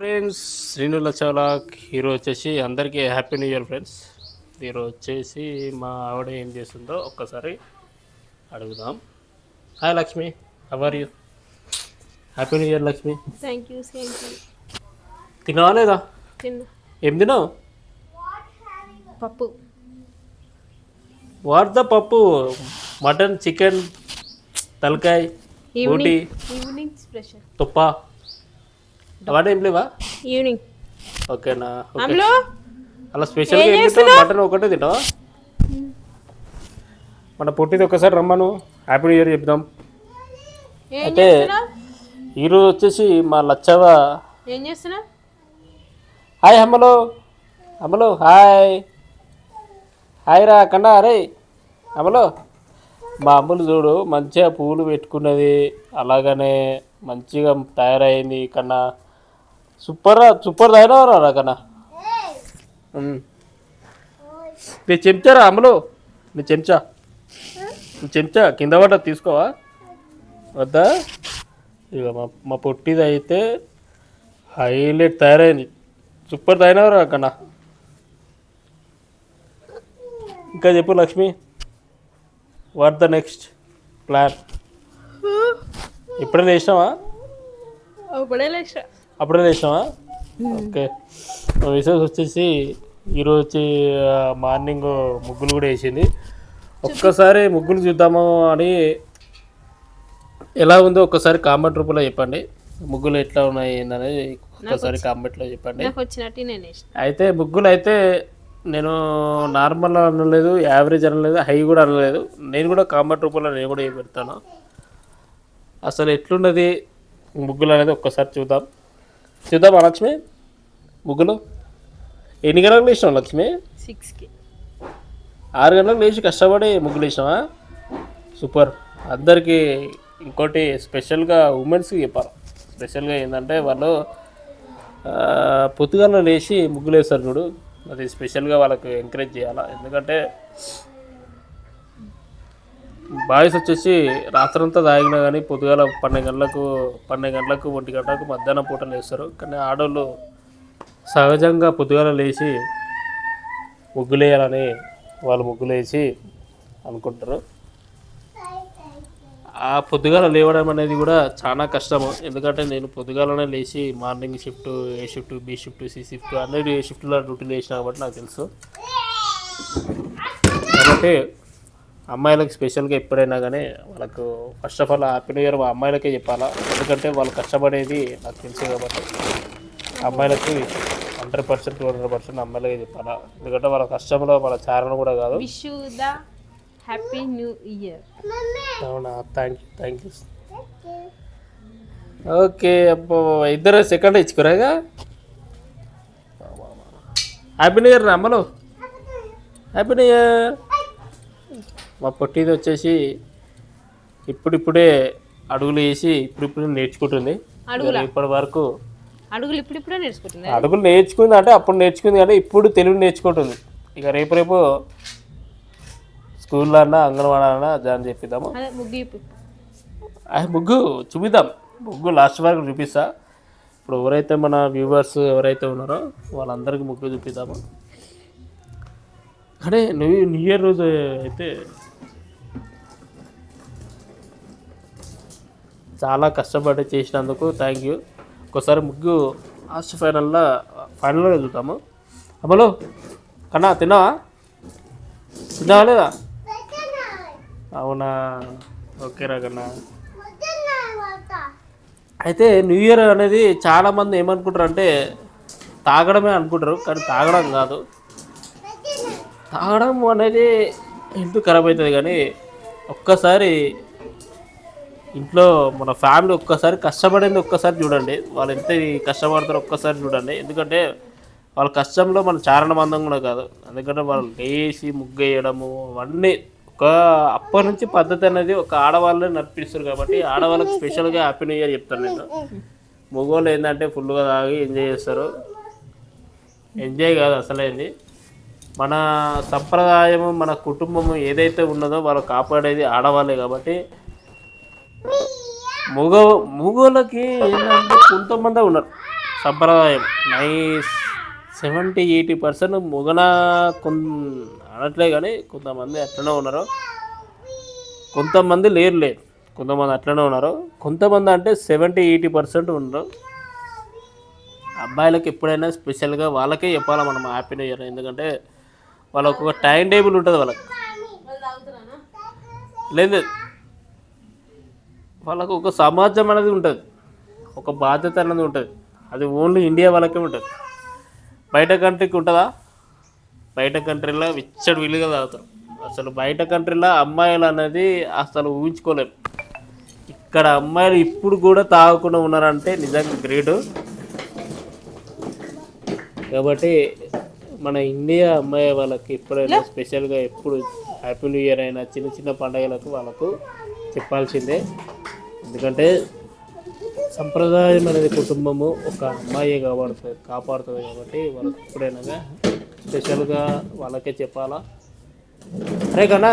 Friends శ్రీనుల చౌలాక్ hero వచ్చేసి అందరికీ happy new year friends. Hero వచ్చేసి మా ఆవిడ ఏం చేస్తుందో ఒక్కసారి అడుగుదాం. Hi Lakshmi how are you happy new year Lakshmi. Thank you too తినవా లేదా? ఏం తినావు పప్పు. What the pappu? Mutton chicken తలకాయ ఈవినింగ్ స్పెషల్ తుప్ప. ఏం లేవా? ఈవినింగ్. ఓకేనా ఓకే. అమ్లో? అలా తింటావు? మటన్ ఒకటే తింటావా? మన పుట్టిది ఒకసారి రమ్మను. హ్యాపీ న్యూ ఇయర్ చెప్దాం. అయితే ఈరోజు వచ్చేసి మా లచ్చవ ఏం చేస్తున్నావు? హాయ్ అమ్మలో అమ్మలో హాయ్ హాయ్ రా కన్నా అరే అమ్మలో మా అమ్మలు చూడు మంచిగా పువ్వులు పెట్టుకున్నది. అలాగనే మంచిగా తయారైంది కన్నా. సూపర్ సూపర్ తయారవరా రా కన్నా ఉమ్. నీ చెంచారా అమ్మలో నీ చెంచా. నీ చెంచా కింద పడ్డ తీసుకోవా? వద్దా? ఇక మా మా పొట్టిది అయితే హైలైట్ తయారైంది. సూపర్ తయారైనవరా కన్నా ఇంకా చెప్పు Lakshmi. What the next plan ఇప్పుడే లేచినావా? అప్పుడే లేచా అప్పుడే లేచినావా? ఓకే. విశేష వచ్చేసి ఈరోజు వచ్చి మార్నింగ్ ముగ్గులు కూడా వేసింది. ఒక్కసారి ముగ్గులు చూద్దాము అని ఎలా ఉందో ఒక్కసారి కామెంట్ రూపంలో చెప్పండి. ముగ్గులు ఎట్లా ఉన్నాయి ఏందనేది ఒక్కసారి కామెంట్లో చెప్పండి. అయితే ముగ్గులు అయితే నేను నార్మల్ అనలేదు యావరేజ్ అనలేదు హై కూడా అనలేదు. నేను కూడా కామెంట్ రూపంలో నేను కూడా పెడతాను. అసలు ఎట్లున్నది ముగ్గులు అనేది ఒక్కసారి చూద్దాం. చూద్దాం లక్ష్మి ముగ్గులు. ఎన్ని గంటలకు లేచినావు లక్ష్మి? సిక్స్కి. ఆరు గంటలకు లేచి కష్టపడి ముగ్గులు వేసినావా? సూపర్. అందరికీ ఇంకోటి స్పెషల్గా ఉమెన్స్కి చెప్పాలి. స్పెషల్గా ఏంటంటే వాళ్ళు పొద్దుగాల లేచి ముగ్గులు వేస్తారు చూడు. అది స్పెషల్గా వాళ్ళకి ఎంకరేజ్ చేయాలి. ఎందుకంటే బాయ్స్ వచ్చేసి రాత్రంతా తాగినా కానీ పొద్దుగాల పన్నెండు గంటలకు పన్నెండు గంటలకు ఒంటి గంటలకు మధ్యాహ్నం పూట లేస్తారు. కానీ ఆడవాళ్ళు సహజంగా పొద్దుగాల లేచి ముగ్గులేయాలని వాళ్ళు ముగ్గులేసి అనుకుంటారు. ఆ పొద్దుగాల లేవడం అనేది కూడా చాలా కష్టము. ఎందుకంటే నేను పొద్దుగాలనే లేచి morning shift A shift B shift C shift అన్ని షిఫ్ట్లో డ్యూటీలు వేసిన కాబట్టి నాకు తెలుసు. కాబట్టి అమ్మాయిలకు స్పెషల్గా ఎప్పుడైనా కానీ వాళ్ళకు first of all happy new year మా అమ్మాయిలకే చెప్పాలా. ఎందుకంటే వాళ్ళు కష్టపడేది నాకు తెలుసు కాబట్టి అమ్మాయిలకి hundred percent two hundred percent అమ్మాయిలకే చెప్పాలా. ఎందుకంటే వాళ్ళ కష్టంలో వాళ్ళ చారణ కూడా కాదు. హ్యాపీ న్యూ ఇయర్ అవునా? Thank you thank you okay అబ్బో ఇద్దరు సెకండ్ ఇచ్చుకోరాగా హ్యాపీ న్యూ ఇయర్ అమ్మలు హ్యాపీ న్యూ ఇయర్ మా పొట్టిది వచ్చేసి ఇప్పుడిప్పుడే అడుగులు వేసి ఇప్పుడిప్పుడు నేర్చుకుంటుంది. అడుగులా? ఇప్పటి వరకు అడుగులు ఇప్పుడిప్పుడే నేర్చుకుంటున్నా అడుగులు నేర్చుకుంది అంటే అప్పుడు నేర్చుకుంది కానీ ఇప్పుడు తెలుగు నేర్చుకుంటుంది. ఇక రేపు రేపు స్కూల్లో అన్నా అంగన్వాడీ అన్నా జాయిన్ చేపిద్దాము. అదే ముగ్గు ఇప్పు. ఆ ముగ్గు చూపిద్దాం. ముగ్గు లాస్ట్ వరకు చూపిస్తా. ఇప్పుడు ఎవరైతే మన వ్యూవర్స్ ఎవరైతే ఉన్నారో వాళ్ళందరికీ ముగ్గు చూపిద్దాము. అదే న్యూ న్యూ ఇయర్ రోజు అయితే చాలా కష్టపడి చేసినందుకు థ్యాంక్ యూ ఒకసారి ముగ్గు లాస్ట్ ఫైనల్లో ఫైనల్లో చూద్దాము. అమలు కన్నా తిన్నావా? తిన్నావా లేదా? అవునా? ఓకే రా కన్నా అయితే న్యూ ఇయర్ అనేది చాలామంది ఏమనుకుంటారు అంటే తాగడమే అనుకుంటారు కానీ తాగడం కాదు. తాగడం అనేది హెల్త్ ఖరాబ్ అవుతుంది కానీ ఒక్కసారి ఇంట్లో మన ఫ్యామిలీ ఒక్కసారి కష్టపడింది ఒక్కసారి చూడండి. వాళ్ళు ఎంత కష్టపడతారో ఒక్కసారి చూడండి. ఎందుకంటే వాళ్ళ కష్టంలో మన చారణ బంధం కూడా కాదు. ఎందుకంటే వాళ్ళు లేచి ముగ్గేయడము అవన్నీ ఒక అప్పటి నుంచి పద్ధతి అనేది ఒక ఆడవాళ్ళే నడిపిస్తారు కాబట్టి ఆడవాళ్ళకి స్పెషల్గా హ్యాపీ న్యూ ఇయర్ చెప్తాను నేను. మగవాళ్ళు ఏంటంటే ఫుల్గా తాగి ఎంజాయ్ చేస్తారు. ఎంజాయ్ కాదు అసలేంది మన సంప్రదాయము మన కుటుంబము ఏదైతే ఉన్నదో వాళ్ళు కాపాడేది ఆడవాళ్ళే కాబట్టి మూగ మూగోళ్ళకి ఏంటంటే కొంతమంది ఉన్నారు. సంప్రదాయం. నైస్. సెవెంటీ ఎయిటీ పర్సెంట్ మొగన కొన్ అనట్లే కానీ కొంతమంది అట్లనే ఉన్నారు. కొంతమంది లేరు లేరు కొంతమంది అట్లనే ఉన్నారు. కొంతమంది అంటే సెవెంటీ ఎయిటీ పర్సెంట్ ఉన్నారు. అబ్బాయిలకు ఎప్పుడైనా స్పెషల్గా వాళ్ళకే చెప్పాలి మనం హ్యాపీ న్యూ ఇయర్ ఎందుకంటే వాళ్ళకు ఒక టైం టేబుల్ ఉంటుంది వాళ్ళకి. లేదు లేదు. వాళ్ళకు ఒక సమాజం అనేది ఉంటుంది. ఒక బాధ్యత అనేది ఉంటుంది. అది ఓన్లీ ఇండియా వాళ్ళకే ఉంటుంది. బయట కంట్రీకి ఉంటుందా? బయట కంట్రీలో విచ్చడు విలుగా తాగుతారు. అసలు బయట కంట్రీలో అమ్మాయిలు అనేది అసలు ఊహించుకోలేము ఇక్కడ అమ్మాయిలు ఇప్పుడు కూడా తాగకుండా ఉన్నారంటే నిజంగా గ్రేటు. కాబట్టి మన ఇండియా అమ్మాయి వాళ్ళకి ఎప్పుడైనా స్పెషల్గా ఎప్పుడు హ్యాపీ న్యూ ఇయర్ అయినా చిన్న చిన్న పండగలకు వాళ్ళకు చెప్పాల్సిందే. ఎందుకంటే సంప్రదాయం అనేది కుటుంబము ఒక అమ్మాయి కాపాడుతుంది కాపాడుతుంది కాబట్టి వాళ్ళకి ఎప్పుడైనా స్పెషల్గా వాళ్ళకే చెప్పాలా? అరే కన్నా!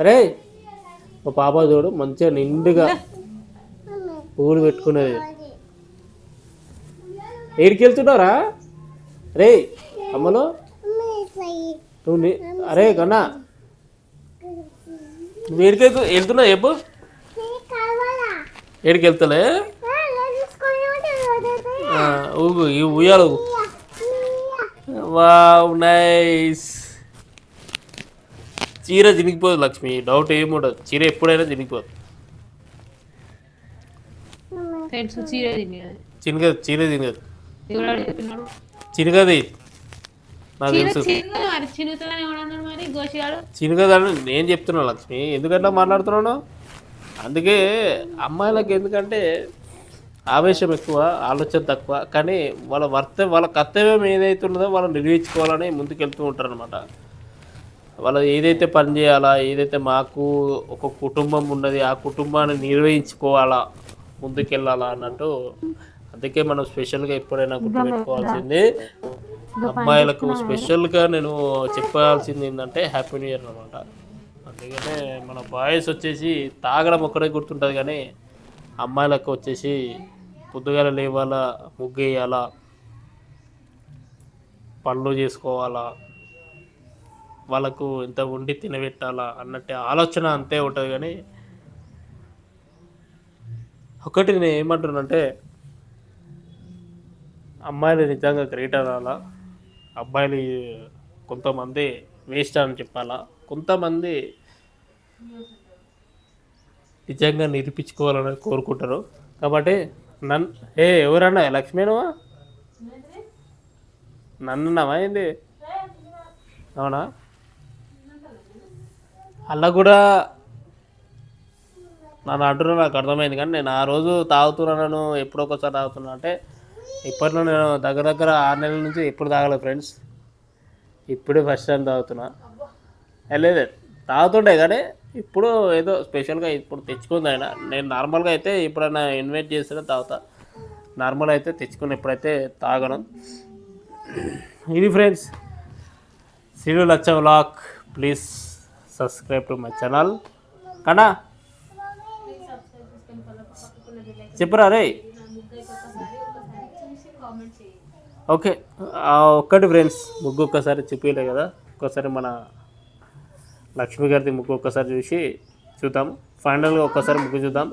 అరే! మా పాప చూడు మంచిగా నిండుగా పువ్వులు పెట్టుకునేది ఏడికి వెళ్తున్నారా రే అమ్మలో! నువ్వు అరే కన్నా! నువ్వు ఏడికి వెళ్తున్నావు చెప్పు. ఏడికి వెళ్తలే ఊగు ఈ ఉయ్యాలు. Wow nice. చీర చినిగిపోదు లక్ష్మి డౌట్ ఏముండదు చీర ఎప్పుడైనా చినిగిపోదు చినగదు చీర చెప్పినాడు చినగది. నాకు తెలుసు. చినగదని నేను చెప్తున్నా లక్ష్మి. ఎందుకంటే మాట్లాడుతున్నాను అందుకే అమ్మాయిలకు ఎందుకంటే ఆవేశం ఎక్కువ ఆలోచన తక్కువ. కానీ వాళ్ళ వర్త వాళ్ళ కర్తవ్యం ఏదైతే ఉన్నదో వాళ్ళు నిర్వహించుకోవాలని ముందుకెళ్తూ ఉంటారు అనమాట వాళ్ళు ఏదైతే పని చేయాలా ఏదైతే మాకు ఒక కుటుంబం ఉన్నది ఆ కుటుంబాన్ని నిర్వహించుకోవాలా ముందుకెళ్ళాలా అన్నట్టు అందుకే మనం స్పెషల్గా ఎప్పుడైనా గుర్తుపెట్టుకోవాల్సింది. అమ్మాయిలకు స్పెషల్గా నేను చెప్పాల్సింది ఏంటంటే హ్యాపీ న్యూ ఇయర్ అనమాట అందుకనే మన బాయ్స్ వచ్చేసి తాగడం ఒక్కడే గుర్తుంటుంది కానీ అమ్మాయిలకు వచ్చేసి పొద్దుగాల లేవాలా ముగ్గేయాలా పనులు చేసుకోవాలా వాళ్ళకు ఎంత వండి తినబెట్టాలా అన్నట్టు ఆలోచన అంతే ఉంటుంది కానీ ఒకటి నేను ఏమంటున్నానంటే అమ్మాయిలు నిజంగా గ్రేట్ అనాలా అబ్బాయిలు కొంతమంది వేస్ట్ అని చెప్పాలా కొంతమంది నిజంగా నిరూపించుకోవాలని కోరుకుంటారు కాబట్టి నన్ను ఏ ఎవరన్నా? లక్ష్మీనవా? నన్నున్నావా ఏంది? అవునా? అలా కూడా నన్ను అంటున్నా నాకు అర్థమైంది. కానీ నేను ఆ రోజు తాగుతున్నాను ఎప్పుడో ఒకసారి తాగుతున్నా. అంటే ఇప్పట్లో నేను దగ్గర దగ్గర ఆరు నెలల నుంచి ఎప్పుడు తాగలేదు ఫ్రెండ్స్. ఇప్పుడే ఫస్ట్ టైం తాగుతున్నా. లేదు. తాగుతుండే కానీ ఇప్పుడు ఏదో స్పెషల్గా ఇప్పుడు తెచ్చుకుంది ఆయన. నేను నార్మల్గా అయితే ఎప్పుడైనా ఇన్వైట్ చేస్తే తాగుతా నార్మల్ అయితే తెచ్చుకుని ఎప్పుడైతే తాగను. ఇది friends Siru Lachha vlog please subscribe to my channel కన్నా చెప్పరా రే? ఓకే ఒక్కటి ఫ్రెండ్స్ ముగ్గు ఒక్కసారి చెప్పలే కదా. ఒక్కసారి మన లక్ష్మి గారిది ముక్కు ఒక్కసారి చూసి చూద్దాం. ఫైనల్గా ఒక్కసారి ముగ్గు చూద్దాం.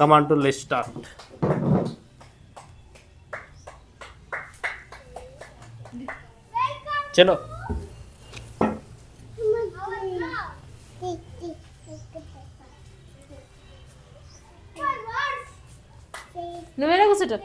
కమాన్ టు లెట్ స్టార్ట్ చలో. నువ్వేనా కూర్చుంటావు?